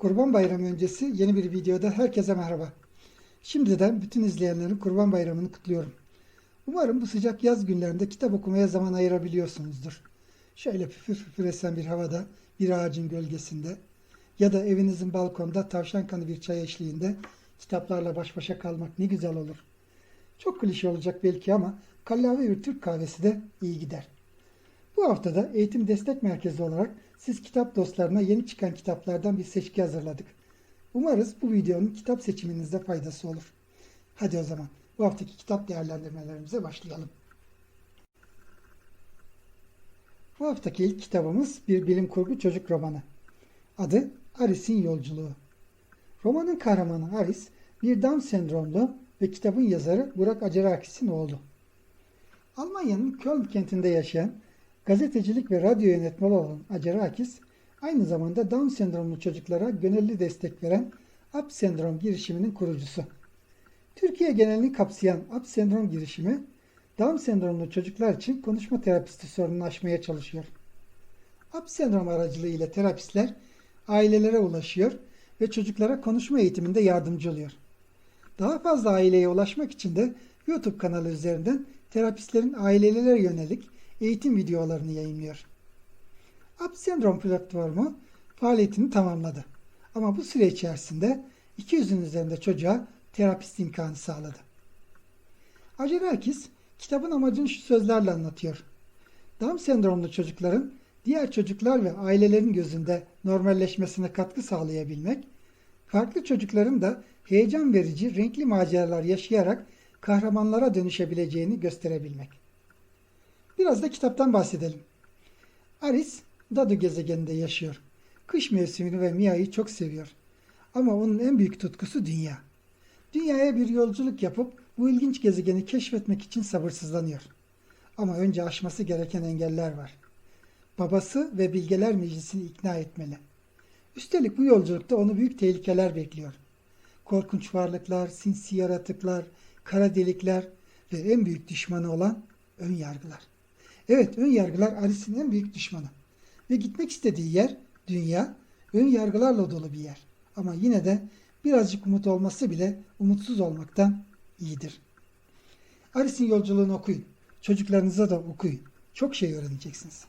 Kurban Bayramı öncesi yeni bir videoda herkese merhaba. Şimdiden bütün izleyenlerin Kurban Bayramı'nı kutluyorum. Umarım bu sıcak yaz günlerinde kitap okumaya zaman ayırabiliyorsunuzdur. Şöyle püfür püfür esen bir havada, bir ağacın gölgesinde ya da evinizin balkonda tavşan kanı bir çay eşliğinde kitaplarla baş başa kalmak ne güzel olur. Çok klişe olacak belki ama kallavi bir Türk kahvesi de iyi gider. Bu haftada Eğitim Destek Merkezi olarak siz kitap dostlarına yeni çıkan kitaplardan bir seçki hazırladık. Umarız bu videonun kitap seçiminizde faydası olur. Hadi o zaman bu haftaki kitap değerlendirmelerimize başlayalım. Bu haftaki ilk kitabımız bir bilim kurgu çocuk romanı. Adı Aris'in Yolculuğu. Romanın kahramanı Aris bir Down sendromlu ve kitabın yazarı Burak Acerakis'in oğlu. Almanya'nın Köln kentinde yaşayan gazetecilik ve radyo yönetmeni olan Acerakis, aynı zamanda Down sendromlu çocuklara gönüllü destek veren Up Sendrom girişiminin kurucusu. Türkiye genelini kapsayan Up Sendrom girişimi, Down sendromlu çocuklar için konuşma terapisti sorununu aşmaya çalışıyor. Up Sendrom aracılığıyla terapistler ailelere ulaşıyor ve çocuklara konuşma eğitiminde yardımcı oluyor. Daha fazla aileye ulaşmak için de YouTube kanalı üzerinden terapistlerin ailelere yönelik eğitim videolarını yayınlıyor. Up Sendrom platformu faaliyetini tamamladı. Ama bu süre içerisinde 200'ün üzerinde çocuğa terapist imkanı sağladı. Acerakis kitabın amacını şu sözlerle anlatıyor. Down sendromlu çocukların diğer çocuklar ve ailelerin gözünde normalleşmesine katkı sağlayabilmek, farklı çocukların da heyecan verici, renkli maceralar yaşayarak kahramanlara dönüşebileceğini gösterebilmek. Biraz da kitaptan bahsedelim. Aris, Dadu gezegeninde yaşıyor. Kış mevsimini ve Mia'yı çok seviyor. Ama onun en büyük tutkusu dünya. Dünyaya bir yolculuk yapıp bu ilginç gezegeni keşfetmek için sabırsızlanıyor. Ama önce aşması gereken engeller var. Babası ve Bilgeler Meclisi'ni ikna etmeli. Üstelik bu yolculukta onu büyük tehlikeler bekliyor. Korkunç varlıklar, sinsi yaratıklar, kara delikler ve en büyük düşmanı olan ön yargılar. Evet, ön yargılar Alice'in en büyük düşmanı. Ve gitmek istediği yer, dünya, ön yargılarla dolu bir yer. Ama yine de birazcık umut olması bile umutsuz olmaktan iyidir. Alice'in yolculuğunu okuyun. Çocuklarınıza da okuyun. Çok şey öğreneceksiniz.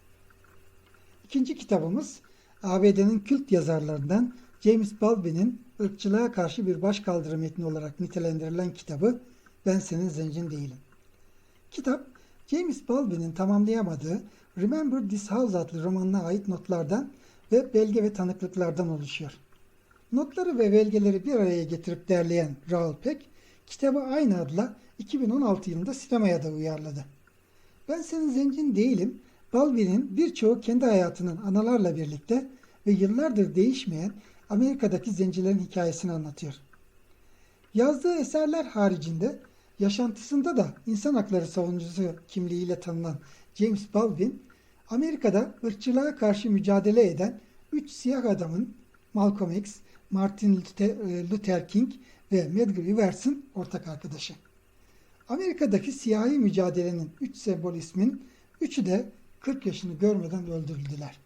İkinci kitabımız ABD'nin kült yazarlarından James Baldwin'in ırkçılığa karşı bir başkaldırı metni olarak nitelendirilen kitabı Ben Senin Zencin Değilim. Kitap, James Baldwin'in tamamlayamadığı Remember This House adlı romanına ait notlardan ve belge ve tanıklıklardan oluşuyor. Notları ve belgeleri bir araya getirip derleyen Raoul Peck, kitabı aynı adla 2016 yılında sinemaya da uyarladı. Ben Senin Zencin Değilim, Baldwin'in birçoğu kendi hayatının analarla birlikte ve yıllardır değişmeyen Amerika'daki zencilerin hikayesini anlatıyor. Yazdığı eserler haricinde yaşantısında da insan hakları savunucusu kimliğiyle tanınan James Baldwin, Amerika'da ırkçılığa karşı mücadele eden 3 siyah adamın Malcolm X, Martin Luther King ve Medgar Evers'in ortak arkadaşı. Amerika'daki siyahi mücadelenin 3 sembol ismin üçü de 40 yaşını görmeden öldürüldüler.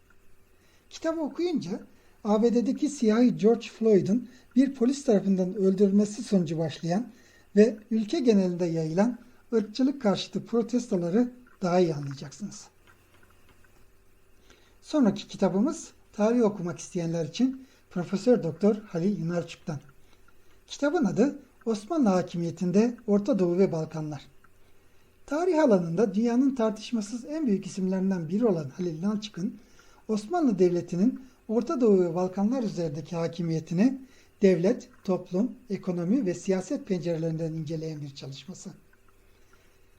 Kitabı okuyunca ABD'deki siyahi George Floyd'un bir polis tarafından öldürülmesi sonucu başlayan ve ülke genelinde yayılan ırkçılık karşıtı protestoları daha iyi anlayacaksınız. Sonraki kitabımız tarih okumak isteyenler için Profesör Doktor Halil Yunarçuk'tan. Kitabın adı Osmanlı Hakimiyetinde Orta Doğu ve Balkanlar. Tarih alanında dünyanın tartışmasız en büyük isimlerinden biri olan Halil Nalçık'ın Osmanlı Devleti'nin Orta Doğu ve Balkanlar üzerindeki hakimiyetini devlet, toplum, ekonomi ve siyaset pencerelerinden inceleyen bir çalışması.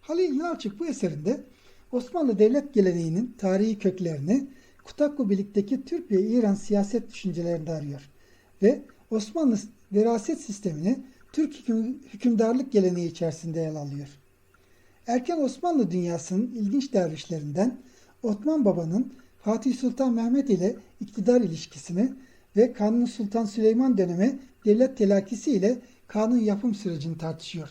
Halil Nalçık bu eserinde Osmanlı devlet geleneğinin tarihi köklerini Kutakku birlikteki Türk ve İran siyaset düşüncelerinde arıyor ve Osmanlı veraset sistemini Türk hükümdarlık geleneği içerisinde ele alıyor. Erken Osmanlı dünyasının ilginç dervişlerinden Osman Baba'nın Fatih Sultan Mehmet ile iktidar ilişkisini ve Kanuni Sultan Süleyman dönemi devlet telakisi ile kanun yapım sürecini tartışıyor.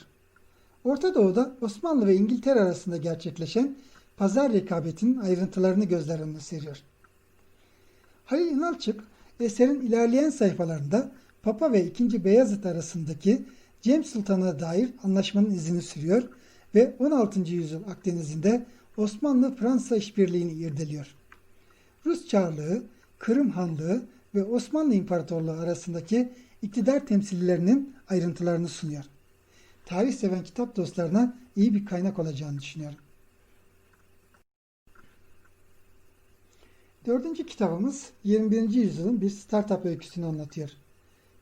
Orta Doğu'da Osmanlı ve İngiltere arasında gerçekleşen pazar rekabetinin ayrıntılarını gözler önüne seriyor. Halil İnalçık, eserin ilerleyen sayfalarında Papa ve 2. Beyazıt arasındaki Cem Sultan'a dair anlaşmanın izini sürüyor ve 16. yüzyıl Akdeniz'inde Osmanlı-Fransa işbirliğini irdeliyor. Rus Çarlığı, Kırım Hanlığı ve Osmanlı İmparatorluğu arasındaki iktidar temsilcilerinin ayrıntılarını sunuyor. Tarih seven kitap dostlarına iyi bir kaynak olacağını düşünüyorum. Dördüncü kitabımız 21. yüzyılın bir startup öyküsünü anlatıyor.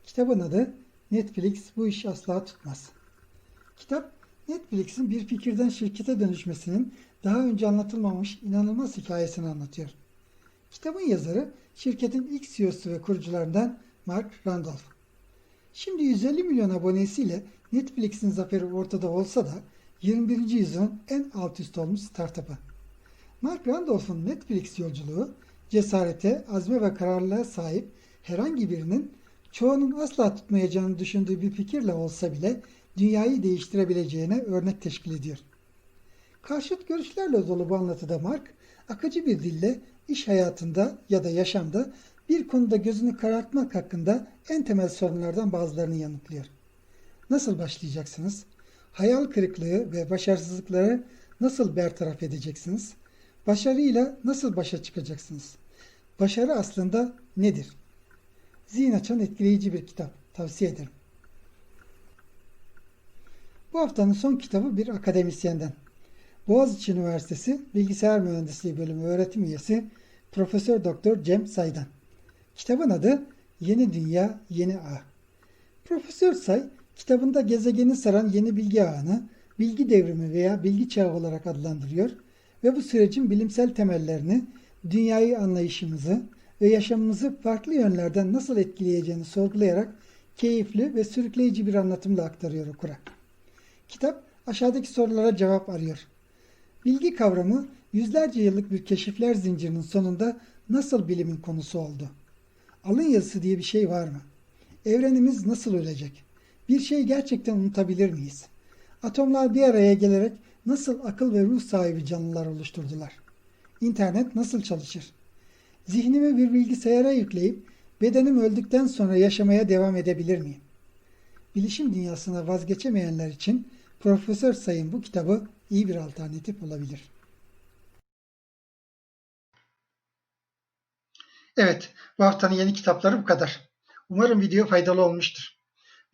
Kitabın adı Netflix bu iş asla tutmaz. Kitap Netflix'in bir fikirden şirkete dönüşmesinin daha önce anlatılmamış inanılmaz hikayesini anlatıyor. Kitabın yazarı şirketin ilk CEO'su ve kurucularından Mark Randolph. Şimdi 150 milyon abonesiyle Netflix'in zaferi ortada olsa da 21. yüzyılın en alt üst olmuş startup'ı. Mark Randolph'un Netflix yolculuğu cesarete, azme ve kararlılığa sahip herhangi birinin çoğunun asla tutmayacağını düşündüğü bir fikirle olsa bile dünyayı değiştirebileceğine örnek teşkil ediyor. Karşıt görüşlerle dolu bu anlatıda Mark, akıcı bir dille iş hayatında ya da yaşamda bir konuda gözünü karartmak hakkında en temel sorunlardan bazılarını yanıtlıyor. Nasıl başlayacaksınız? Hayal kırıklığı ve başarısızlıkları nasıl bertaraf edeceksiniz? Başarıyla nasıl başa çıkacaksınız? Başarı aslında nedir? Zihin açan etkileyici bir kitap. Tavsiye ederim. Bu haftanın son kitabı bir akademisyenden. Boğaziçi Üniversitesi Bilgisayar Mühendisliği Bölümü öğretim üyesi Profesör Doktor Cem Say'dan. Kitabın adı Yeni Dünya, Yeni Ağ. Profesör Say, kitabında gezegeni saran yeni bilgi ağını bilgi devrimi veya bilgi çağı olarak adlandırıyor ve bu sürecin bilimsel temellerini, dünyayı anlayışımızı ve yaşamımızı farklı yönlerden nasıl etkileyeceğini sorgulayarak keyifli ve sürükleyici bir anlatımla aktarıyor okura. Kitap aşağıdaki sorulara cevap arıyor. Bilgi kavramı yüzlerce yıllık bir keşifler zincirinin sonunda nasıl bilimin konusu oldu? Alın yazısı diye bir şey var mı? Evrenimiz nasıl ölecek? Bir şey gerçekten unutabilir miyiz? Atomlar bir araya gelerek nasıl akıl ve ruh sahibi canlılar oluşturdular? İnternet nasıl çalışır? Zihnimi bir bilgisayara yükleyip bedenim öldükten sonra yaşamaya devam edebilir miyim? Bilişim dünyasına vazgeçemeyenler için Profesör Sayın bu kitabı iyi bir alternatif olabilir. Evet, bu haftanın yeni kitapları bu kadar. Umarım video faydalı olmuştur.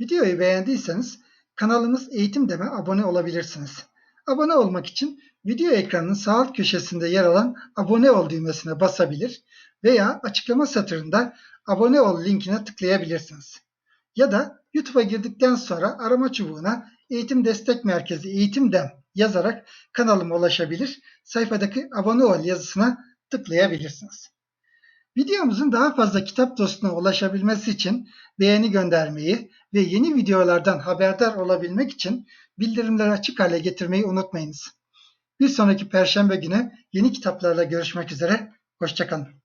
Videoyu beğendiyseniz kanalımız Eğitim Deme abone olabilirsiniz. Abone olmak için video ekranının sağ alt köşesinde yer alan abone ol düğmesine basabilir veya açıklama satırında abone ol linkine tıklayabilirsiniz. Ya da YouTube'a girdikten sonra arama çubuğuna Eğitim Destek Merkezi Eğitim Dem yazarak kanalıma ulaşabilir, sayfadaki abone ol yazısına tıklayabilirsiniz. Videomuzun daha fazla kitap dostuna ulaşabilmesi için beğeni göndermeyi ve yeni videolardan haberdar olabilmek için bildirimleri açık hale getirmeyi unutmayınız. Bir sonraki perşembe günü yeni kitaplarla görüşmek üzere. Hoşçakalın.